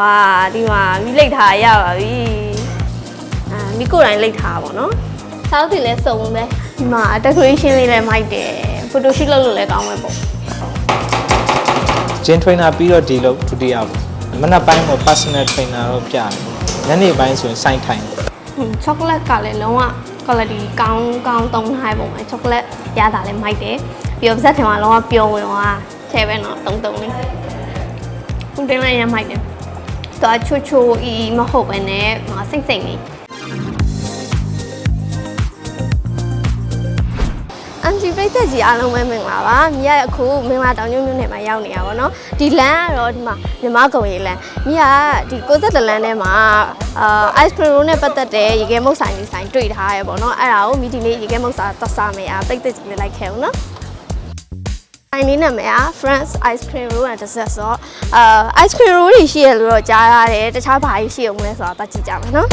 ဝါဒီမှာမိလိတ်ထားရပါပြီအာမိကိုယ်တိုင်လိတ်ထားပါဘောနော်ဆောက်တင်လဲစုံပဲဒီမှာ decoration လေးလည်းမိုက်တယ် photo shoot လုပ်လို့လည်းကောင်းမယ်ပေါ့ဂျင်းထရိနာပြီးတော့ဒီလောက်ဒုတိယပေါ့မနက်ပိုင်းမှာ personal trainer တော့ပြတယ်ညနေပိုင်းဆိုရင်စိုင်းထိုင်တယ်ဟွန်း chocolate ကလည်းလုံးဝ quality ကောင်းကောင်းသုံးထားပုံပဲ chocolate ရတာလည်းမိုက်တယ်ပြီးတော့ပါဇက်ထင်မှာလုံးဝပျော်ဝင်သွားချဲပဲနော်တုံတုံလေးခုတင်လိုက်ရမ်းမိုက်တယ် တော့ချိုချိုအီမဟုတ်ပဲနဲ့ဟိုစိတ်စိတ်လေး MG ပြိသက်ကြီးအားလုံးပဲမင်္ဂလာပါမြရအခုမင်္ဂလာတောင်ညွန့်မြို့နယ်မှာရောက်နေရပါတော့ဒီလမ်းကတော့ဒီမှာမြမကုံရီလမ်းမြရဒီ60လမ်းထဲမှာအာ ice cream roll နဲ့ပတ်သက်တဲ့ရေခဲမုတ်ဆိုင်ဒီဆိုင်တွေ့ထားရပေါ့နော်အဲ့ဒါကိုမိဒီနေ့ရေခဲမုတ်စာသတ်စားမယ်အားပြိသက်ကြီးလေးလိုက်ခဲ့အောင်နော်ဆို င်လေးနာမည်က France Ice Cream Roll and Dessert ဆိုတော့အာ ice cream roll တွေရှိရလို့တော့ကြားရတယ်တခြားဘာကြီးရှိအောင်လဲဆိုတာပတ်ကြည့်ကြမယ်နော်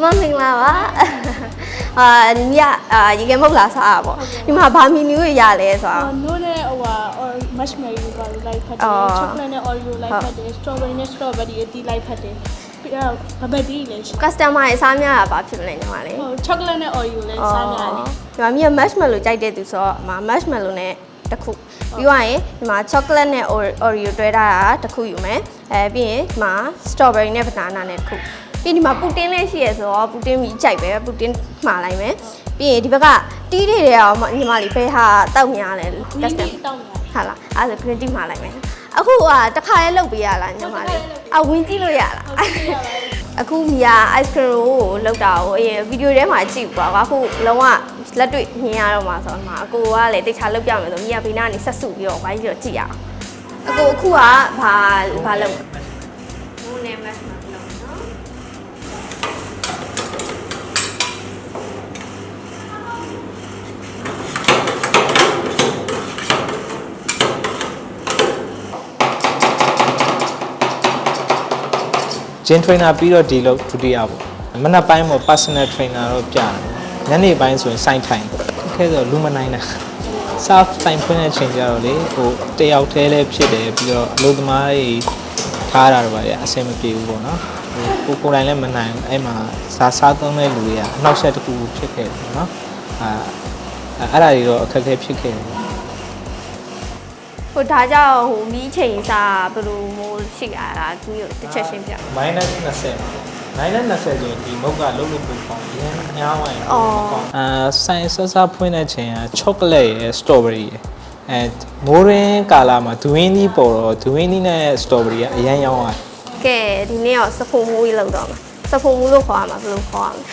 မမင်္ဂလာပါအာဒီမြအာရေခဲမုတ်လာစားတာပေါ့ဒီမှာဘာမီနူတွေရလဲဆိုတော့နိုးနဲ့ဟိုဟာ marshmallow ကလိုက်ဖတ်တယ်အော် chocolate နဲ့ oreo လိုက်ဖတ်တယ် strawberry နဲ့ strawberry အတီးလိုက်ဖတ်တယ် ပြီးတော့ဘဘဒီလည်းရှိ customer တွေစားများတာဘာဖြစ်မလဲညီမလေးဟို chocolate နဲ့ oreo လည်းစားများတယ်ဒီမှာမြ marshmallow ကြိုက်တဲ့သူဆိုတော့ဒီမှာ marshmallow နဲ့တစ်ခုပြီးသွားရင်ဒီမှာ chocolate နဲ့ oreo တွဲထားတာတစ်ခုယူမယ်အဲပြီးရင်ဒီမှာ strawberry နဲ့ banana နဲ့တစ်ခုပြီးဒီမှာပူတင်လေးရှိရဆိုတော့ပူတင်မီကြိုက်ပဲပူတင်မှာလိုက်မယ်ပြီးရင်ဒီဘက်ကတီးတွေတွေအောင်ညီမလေးဘဲဟာတောက်များလဲ green customer tea တောင်းတာဟာလားအဲ့ဒါ green tea မှာလိုက်မယ် အခုကတခါလေးလုတ်ပေးရလားညီမလေးအဝင်ကြည့်လို့ရလားအခုမီယာ ice cream ကိုလုတ်တာကိုအရင်ဗီဒီယိုထဲမှာကြည့်ပါကွာအခုလုံးဝလက်တွေ့မြင်ရတော့မှာဆိုတော့မှာအကိုကလည်းတိတ်ချလုတ်ပြမယ်ဆိုမီယာဘေးနားကနေဆက်စုပြီးတော့ဝိုင်းပြီးတော့ကြည့်ရအောင်အကိုအခုကဘာဘာလုတ်မိုးနေမတ်မှာလု ဂျင်းထရိနာပြီးတော့ဒီလောက်ဒုတိယပေါ့မနက်ပိုင်းမှာ personal trainer တော့ပြတယ်ညနေပိုင်းဆိုရင်စိုင်းထိုင်တယ်ခဲဆိုလူမနိုင်တာ self time ဖွင့်တဲ့ချိန်ကျတော့လေဟိုတယောက်တည်းလည်းဖြစ်တယ်ပြီးတော့အလုပ်သမားတွေထားတာတော့ဗါရအဆင်မပြေဘူးပေါ့နော်ဟိုကိုကိုယ်တိုင်လည်းမနိုင်ဘူးအဲ့မှာစားစားသုံးတဲ့လူတွေကအနောက်ဆက်တစ်ခုဖြစ်ခဲ့တယ်ပေါ့နော်အာအဲ့ဒါတွေတော့အခက်အခဲဖြစ်ခဲ့တယ် ဟိုဒါကြောင့်ဟိုမီးချိန်စားဘယ်လိုမိုးရှိရတာသူတစ်ချက်ရှင်းပြ minus 20 minus 20ဆိုရင်ဒီမုတ်ကလုံးလုံးပုံပေါင်းရမ်းညားဝိုင်းအော်အာဆိုင်ဆဆဖွင့်တဲ့ချိန်က chocolate ရယ် strawberry ရယ်အဲမိုးရင်းကာလာမှာဒူဝင်းသီးပေါ်တော့ဒူဝင်းသီးနဲ့ strawberry ကအရန်ရောင်းသွားတယ်ကဲဒီနေ့တော့စဖုံမူကြီးလောက်တော့မှာစဖုံမူလို့ခေါ်ရမှာဘယ်လိုခေါ်ရမလဲ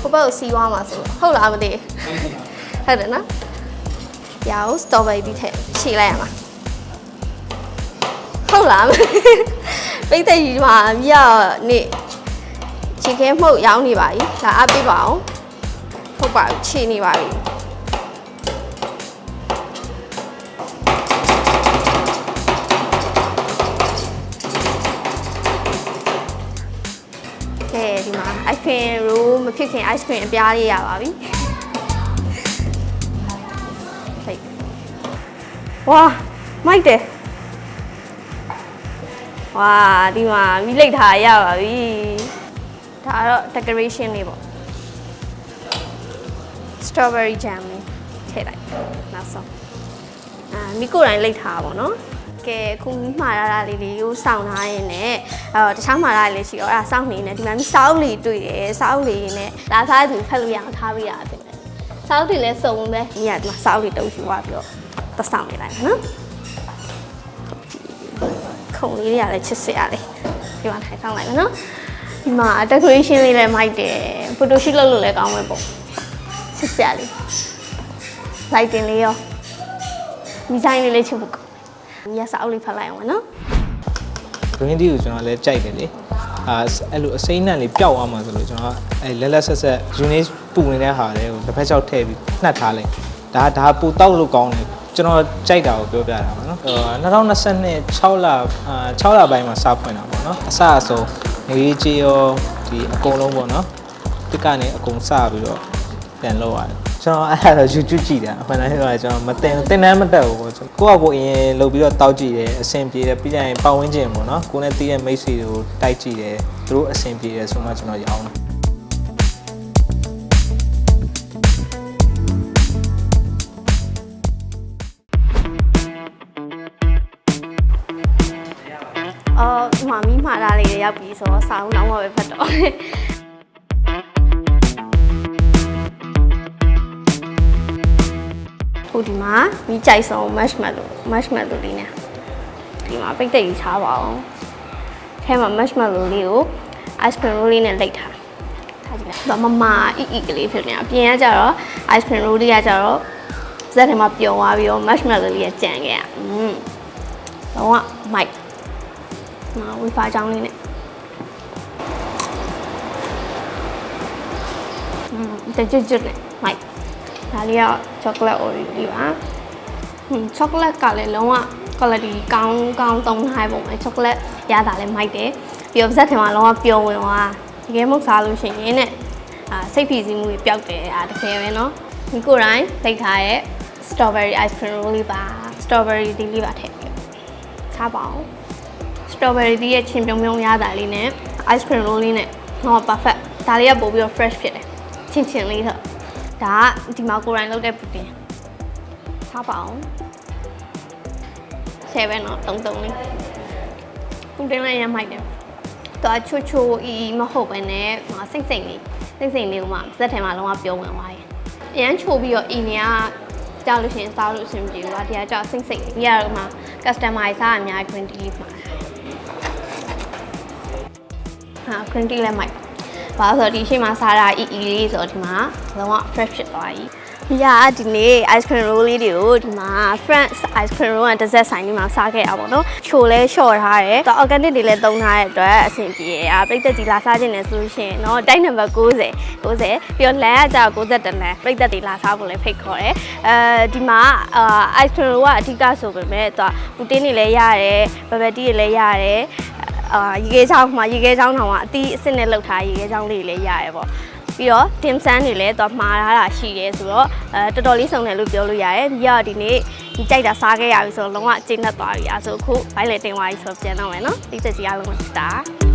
ကိုပေါ့ကိုစီးသွားမှာဆိုတော့ဟုတ်လားမသိဘူး ဟုတ်တယ်နော်ရအောင်စတော်ဘယ်ရီထည့်ခြေလိုက်ရမှာဟုတ်လားမသိဘူးပိတ်သက်ကြီးမှာမြတ်နေခြေခဲမှုတ်ရောင်းနေပါပြီဒါအပ်ပြပါအောင်ဟုတ်ပါပြီခြေနေပါပြီကဲဒီမှာ ice cream roll မဖြစ်ခင် ice cream အပြားလေးရပါပြီ ဝါမိုက်တယ်ဝါဒီမှာမိလိတ်ထားရပါပြီဒါကတော့ decoration လေးပေါ့ strawberry jam လေးထည့်လိုက်နောက်ဆုံးအာမိကိုယ်တိုင်လိတ်ထားပါဘောနော်ကဲအခုမိမှားရတာလေးတွေကိုစောင့်ထားရင်လည်းအော်တခြားမှားရတာလေးရှိတော့အဲ့ဒါစောင့်နေနေဒီမှာမိစောက်လေးတွေ့တယ်စောက်လေးနဲ့လာစားသူဖက်လို့ရအောင်ထားပေးရအပြင်လေစောက်တွေလည်းစုံပဲမိကဒီမှာစောက်လေးတုပ်ယူသွားပြီးတော့ သက်ဆောင်နေလိုက်မယ်နော်ခုံလေးတွေကလည်းချစ်စရာလေးဒီမှာထိုင်ဆောင်လိုက်မယ်နော်ဒီမှာ decoration လေးလည်းမိုက်တယ် photo shoot လုပ်လို့လည်းကောင်းမယ်ပေါ့ချစ်စရာလေး lighting လေးရောဒီဇိုင်းလေးလေးချစ်ဖို့ကောင်းတယ်။ညစာအုပ်လေးဖတ်လိုက်အောင်နော် green tea ကိုကျွန်တော်လည်းကြိုက်တယ်လေအာအဲ့လိုအစိမ့်နှံလေးပျောက်သွားမှာဆိုလို့ကျွန်တော်အဲ့လက်လက်ဆက်ဆက် unique ပူနေတဲ့ဟာလေးကိုတစ်ဖက်ချောက်ထည့်ပြီးနှက်ထားလိုက်ဒါဒါပူတောက်လို့ကောင်းတယ် ကျွန်တော်ကြိုက်တာကိုပြောပြတာပါနော်2022 6လအာ6လပိုင်းမှာစဖွင့်တာပေါ့နော်အစအဆုံးငွေကြေးရောဒီအကုန်လုံးပေါ့နော်တစ်ကနေအကုန်စပြီးတော့ပြန်လောက်ရတယ်ကျွန်တော်အဲ့ဒါတော့ YouTube ကြည့်တာအမှန်တမ်းပြောရရင်ကျွန်တော်မတင်တင်တန်းမတက်ဘူးပေါ့ကျွန်တော်ကိုယ့်အကိုအရင်လုပ်ပြီးတော့တောက်ကြည့်တယ်အဆင်ပြေတယ်ပြီးကြရင်ပတ်ဝန်းကျင်ပေါ့နော်ကိုယ်နဲ့တည်တဲ့မိတ်ဆွေတွေကိုတိုက်ကြည့်တယ်သူတို့အဆင်ပြေတယ်ဆိုမှကျွန်တော်ရောင်းတယ်အော်ဒီ မှာမိမှားတာလေးတွေရောက်ပြီဆိုတော့စာအုပ်နောက်မှပဲဖတ်တော့ဟိုဒီမှာမိကြိုက်ဆုံး marshmallow marshmallow လေးနဲ့ဒီမှာပိတ်သက်ကြီးချပါအောင်ထဲမှာ marshmallow လေးကို ice cream roll လေးနဲ့လိတ်ထားထားကြည့်လိုက်တော့မမအီအီကလေးဖြစ်နေတာပြင်ကကြတော့ ice cream roll လေးကကြတော့ဇက်ထဲမှာပြုံသွားပြီးတော့ marshmallow လေးကကြံခဲ့ရอืมတော့က mic နော်ဝီဖာချောင်းလေးနဲ့อืมတကြွကြွနဲ့မိုက်ဒါလေးကချောကလက် oreo လေးပါဟွန်းချောကလက်ကလည်းလုံးဝ quality ကောင်းကောင်းသုံးထားပုံပဲချောကလက်ရတာလည်းမိုက်တယ်ပြီးတော့ပါဇက်ထင်မှာလုံးဝပျော်ဝင်သွားတကယ်မဟုတ်စားလို့ရှိရင်နဲ့အာစိတ်ဖိစီးမှုတွေပျောက်တယ်အာတကယ်ပဲเนาะဒီကိုယ်တိုင်လိတ်ထားရဲ့ strawberry ice cream roll လေးပါ strawberry ဒီလေးပါထည့်ပြီးထားပါအောင် strawberry သီးရဲ့ချင်းပြုံပြုံရတာလေးနဲ့ ice cream roll လေးနဲ့တော့ perfect ဒါလေးကပို့ပြီးတော့ fresh ဖြစ်တယ်ချင်းချင်းလေးဆိုဒါကဒီမှာကိုရိုင်းလုပ်တဲ့ပူတင်စားပါအောင်ဆယ်ပဲနော်တုံတုံလေးပူတင်လည်းရမ်းမိုက်တယ်တော့ချိုချိုအီမဟုတ်ပဲနဲ့စိတ်စိတ်လေးစိတ်စိတ်လေးဥမာစက်ထဲမှာလုံးဝပြုံးဝင်သွားရင်အရန်ချိုပြီးတော့အီနေကကြောက်လို့ရှိရင်စားလို့အဆင်ပြေဘူး။ဒီကကြောက်စိတ်စိတ်ကြီးရတော့မှ customer စားအများကြီး green tea မှာ အာ green tea လည်းမိုက်။ဘာလို့ဆိုတော့ဒီရှေ့မှာစားတာအီအီလေးဆိုတော့ဒီမှာလုံးဝ fresh ဖြစ်သွားပြီ။မရဒီနေ့ ice cream roll လေးတွေကိုဒီမှာ France ice cream roll က dessert ဆိုင်လေးမှာစားခဲ့တာပေါ့နော်။ချိုလဲလျှော့ထားတယ်။တော့ organic တွေလည်းသုံးထားတဲ့အတွက်အဆင်ပြေရ။ပြိတ္တကြီးလာစားခြင်းလည်းဆိုလို့ရှိရင်တော့တိုက်နံပါတ်60 90ပြီးတော့လမ်းအကြောက်60တလမ်းပြိတ္တတွေလာစားဖို့လည်းဖိတ်ခေါ်တယ်။အဲဒီမှာ ice cream roll ကအဓိကဆိုပေမဲ့သူကပူတင်းတွေလည်းရတယ်၊ဘဘတီးတွေလည်းရတယ်။ အာရေခဲချောင်းမှာရေခဲချောင်းထောင်ကအတီးအစ်စ်နဲ့လှုပ်ထားရေခဲချောင်းလေးတွေလည်းရတယ်ပေါ့ပြီးတော့ dim sum တွေလည်းတော့မှားထားတာရှိတယ်ဆိုတော့အဲတော်တော်လေးစုံတယ်လို့ပြောလို့ရတယ်ပြီးတော့ဒီနေ့ဒီကြိုက်တာစားခဲ့ရပြီဆိုတော့လုံးဝအကျဉ်းသက်သွားပြီအားဆိုအခုဘိုင်လေတင်သွားပြီဆိုတော့ပြန်တော့မယ်နော်တိကျစီအားလုံးပဲတာ